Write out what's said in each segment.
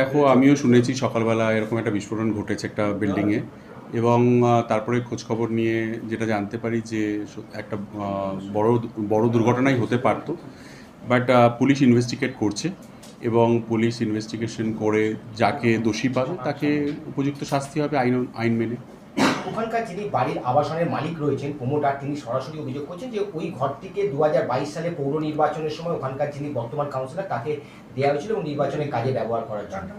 দেখো, আমিও শুনেছি সকালবেলা এরকম একটা বিস্ফোরণ ঘটেছে একটা বিল্ডিংয়ে এবং তারপরে খোঁজখবর নিয়ে যেটা জানতে পারি যে একটা বড় বড় দুর্ঘটনাই হতে পারত। বাট পুলিশ ইনভেস্টিগেট করছে এবং পুলিশ ইনভেস্টিগেশন করে যাকে দোষী পাবে তাকে উপযুক্ত শাস্তি হবে আইন আইন মেনে। ওখানকার যিনি বাড়ির আবাসনের মালিক রয়েছেন প্রমোটার তিনি সরাসরি অভিযোগ করছেন যে ওই ঘরটিকে দু হাজার বাইশ সালে পৌর নির্বাচনের সময় ওখানকার যিনি বর্তমান কাউন্সিলর তাকে দেওয়া হয়েছিল এবং নির্বাচনের কাজে ব্যবহার করার জন্য।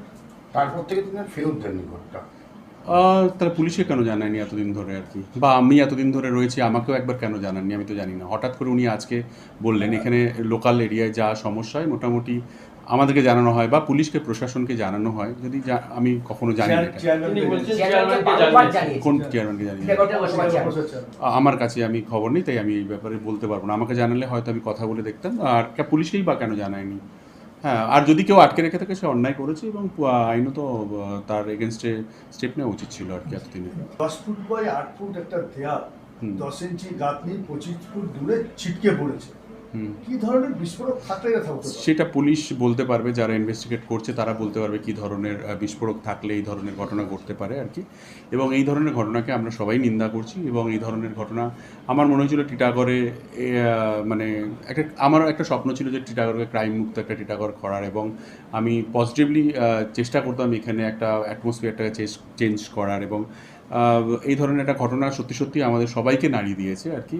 তারপর থেকে তিনি ফেরত দেননি ঘরটা। তাহলে পুলিশে কেন জানায়নি এতদিন ধরে আর কি? বা আমি এতদিন ধরে রয়েছি আমাকেও একবার কেন জানাননি? আমি তো জানি না। হঠাৎ করে উনি আজকে বললেন এখানে লোকাল এরিয়ায় যা সমস্যা হয় মোটামুটি আমাদেরকে জানানো হয় বা পুলিশকে প্রশাসনকে জানানো হয়। যদি আমি কখনো জানি না। কোন চেয়ারম্যানকে জানি আমার কাছে আমি খবর নেই তাই আমি এই ব্যাপারে বলতে পারব না। আমাকে জানালে হয়তো আমি কথা বলে দেখতাম। আর কে- পুলিশকেই বা কেন জানায়নি? হ্যাঁ আর যদি কেউ আটকে রেখে থাকে সে অন্যায় করেছে এবং আইনত তার এগেনস্টে স্টেপ নেওয়া উচিত ছিল আর কি এতদিনে। দশ ফুট বাই আট ফুট একটা দেয়াল দশ ইঞ্চি গাঁথনি পঁচিশ ফুট দূরে ছিটকে পড়েছে। কি ধরনের বিস্ফোরক থাকলে? সেটা পুলিশ বলতে পারবে যারা ইনভেস্টিগেট করছে তারা বলতে পারবে কি ধরনের বিস্ফোরক থাকলে এই ধরনের ঘটনা ঘটতে পারে আর কি এবং এই ধরনের ঘটনাকে আমরা সবাই নিন্দা করছি এবং এই ধরনের ঘটনা আমার মনে হয়েছিল টিটাগড়ে মানে একটা আমারও একটা স্বপ্ন ছিল যে টিটাগড়কে ক্রাইম মুক্ত একটা টিটাগড় করার এবং আমি পজিটিভলি চেষ্টা করতাম এখানে একটা অ্যাটমসফিয়ারটাকে চেঞ্জ করার এবং এই ধরনের একটা ঘটনা সত্যি সত্যি আমাদের সবাইকে নাড়িয়ে দিয়েছে আর কি।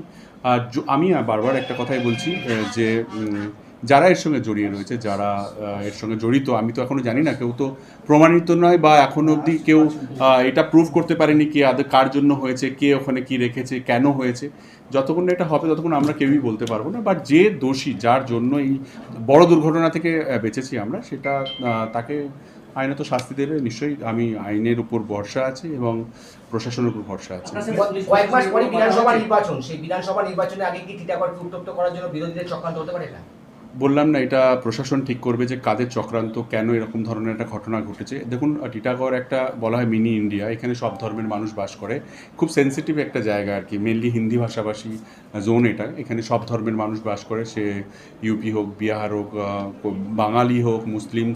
আর আমি বারবার একটা কথাই বলছি যে যারা এর সঙ্গে জড়িয়ে রয়েছে, যারা এর সঙ্গে জড়িত, আমি তো এখনও জানি না, কেউ তো প্রমাণিত নয় বা এখনও অবধি কেউ এটা প্রুভ করতে পারেনি কে আদৌ, কার জন্য হয়েছে, কে ওখানে কি রেখেছে, কেন হয়েছে। যতক্ষণ এটা হবে, ততক্ষণ আমরা কেউই বলতে পারব না। বাট যে দোষী, যার জন্য এই বড় দুর্ঘটনা থেকে বেঁচেছি আমরা, সেটা তাকে আইনত শাস্তি দেবে, নিশ্চয়ই আমি আইনের উপর ভরসা আছে এবং প্রশাসনের উপর ভরসা আছে। কয়েক মাস পরে বিধানসভা নির্বাচন, সেই বিধানসভা নির্বাচনের আগে কি টিটাগড়কে উত্তপ্ত করার জন্য বিরোধীদের চক্রান্ত হতে পারে না বললাম না, এটা প্রশাসন ঠিক করবে যে কাদের চক্রান্ত, কেন এরকম ধরনের একটা ঘটনা ঘটেছে। দেখুন, টিটাগড় একটা বলা হয় মিনি ইন্ডিয়া, এখানে সব ধর্মের মানুষ বাস করে। খুব সেন্সিটিভ একটা জায়গা আর কি মেনলি হিন্দি ভাষাভাষী জোন এটা। এখানে সব ধর্মের মানুষ বাস করে, সে ইউপি হোক, বিহার হোক বাঙালি হোক, মুসলিম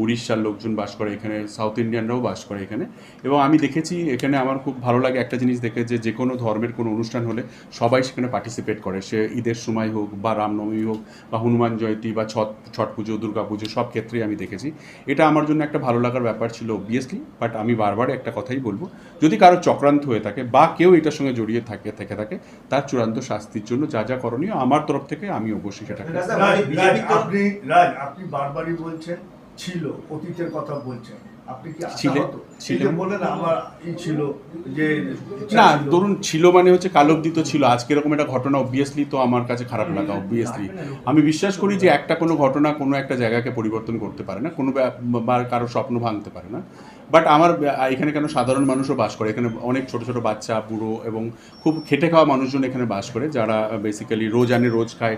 উড়িষ্যার লোকজন বাস করে, এখানে সাউথ ইন্ডিয়ানরাও বাস করে এখানে। এবং আমি দেখেছি, এখানে আমার খুব ভালো লাগে একটা জিনিস দেখে যে যে কোনো ধর্মের কোনো অনুষ্ঠান হলে সবাই সেখানে পার্টিসিপেট করে। সে ঈদের সময় হোক বা রামনবমী হোক বা হনুমান জয়ন্তী বা ছট ছট পুজো, দুর্গা পুজো সব ক্ষেত্রেই আমি দেখেছি। এটা আমার জন্য একটা ভালো লাগার ব্যাপার ছিল অবভিয়াসলি বাট আমি বারবার একটা কথাই বলব, যদি কারও চক্রান্ত হয়ে থাকে বা কেউ এটার সঙ্গে জড়িয়ে থাকে, থেকে থাকে, তার চূড়ান্ত শাস্তির জন্য যা যা করণীয় আমার তরফ থেকে আমি অবশ্যই আপনি আপনি বারবারই বলছেন, ছিল, অতীতের কথা বলছেন। আপনি কি ছিলে- আশাহত ছিল। বলেন আমার ই ছিল যে না ধরুন ছিল মানে হচ্ছে কালব্দি তো ছিল। আজকে এরকম একটা ঘটনা অবভিয়াসলি তো আমার কাছে খারাপ লাগা অবভিয়াসলি আমি বিশ্বাস করি যে একটা কোনো ঘটনা কোনো একটা জায়গাকে পরিবর্তন করতে পারে না কোনো বা কারও স্বপ্ন ভাঙতে পারে না। বাট আমার এখানে কেন সাধারণ মানুষও বাস করে? এখানে অনেক ছোট ছোট বাচ্চা বুড়ো এবং খুব খেটে খাওয়া মানুষজন এখানে বাস করে যারা বেসিক্যালি রোজ আনে রোজ খায়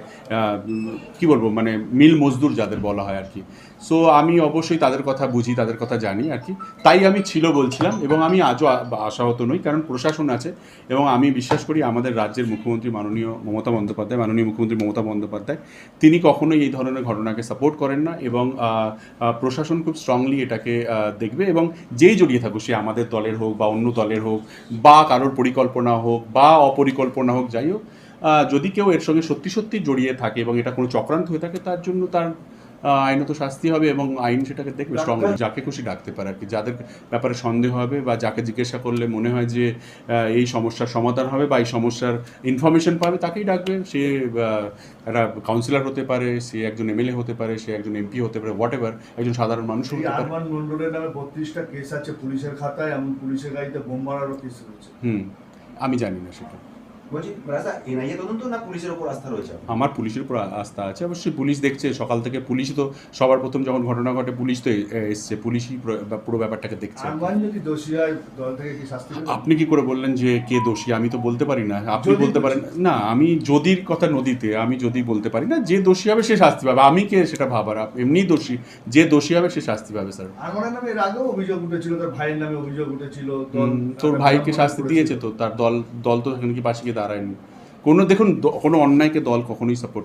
কি বলব মানে মিল মজদুর যাদের বলা হয় আর কি। সো আমি অবশ্যই তাদের কথা বুঝি তাদের কথা জানি। আর কি। তাই আমি ছিল বলছিলাম এবং আমি আজও আশাহত নই, কারণ প্রশাসন আছে এবং আমি বিশ্বাস করি আমাদের রাজ্যের মুখ্যমন্ত্রী মাননীয় মমতা বন্দ্যোপাধ্যায়, মাননীয় মুখ্যমন্ত্রী মমতা বন্দ্যোপাধ্যায়, তিনি কখনোই এই ধরনের ঘটনাকে সাপোর্ট করেন না এবং প্রশাসন খুব স্ট্রংলি এটাকে দেখবে এবং যেই জড়িয়ে থাকুক, সে আমাদের দলের হোক বা অন্য দলের হোক বা কারোর পরিকল্পনা হোক বা অপরিকল্পনা হোক, যাই হোক যদি কেউ এর সঙ্গে সত্যি সত্যি জড়িয়ে থাকে এবং এটা কোনো চক্রান্ত হয়ে থাকে, তার জন্য তার আইনত শাস্তি হবে এবং আইন সেটাকে দেখবে স্ট্রং যাকে খুশি ডাকতে পারে আর কি। যাদের ব্যাপারে সন্দেহ হবে বা যাকে জিজ্ঞাসা করলে মনে হয় যে এই সমস্যার সমাধান হবে বা এই সমস্যার ইনফরমেশন পাবে তাকেই ডাকবে। সে একটা কাউন্সিলর হতে পারে সে একজন এমএলএ হতে পারে সে একজন এমপি হতে পারে হোয়াট এভার একজন সাধারণ মানুষ হতে পারে। আরমান মন্ডলের নামে বত্রিশটা কেস আছে পুলিশের খাতায় এমন পুলিশের গাড়িতে বোম মারারও কেস রয়েছে। হুম আমি জানি না সেটা। বলছি রাজা এনআইএ তদন্ত না পুলিশের উপর আস্থা রয়েছে আমার পুলিশের উপর আস্থা আছে অবশ্যই পুলিশ দেখছে সকাল থেকে পুলিশ তো সবার প্রথম যখন ঘটনা ঘটে পুলিশ তো এসছে পুলিশই পুরো ব্যাপারটাকে দেখছে। যদি দোষী হয় দল থেকে কি শাস্তি আপনি কি করে বললেন যে কে দোষী? আমি তো বলতে পারি না। আপনি বলতে পারেন না আমি যদির কথা নদীতে আমি যদি বলতে পারি না যে দোষী হবে সে শাস্তি পাবে। আমি কে সেটা ভাবার? এমনি দোষী যে দোষী হবে সে শাস্তি পাবে স্যার। আরমানের নামে এর আগেও অভিযোগ উঠেছিল তার ভাইয়ের নামে অভিযোগ উঠেছিল তোর ভাইকে শাস্তি দিয়েছে তো তার দল দল তো এখানে কি পাশে গিয়ে দাঁড়ায়নি। কোনো দেখুন কোনো অন্যায়কে দল কখনোই সাপোর্ট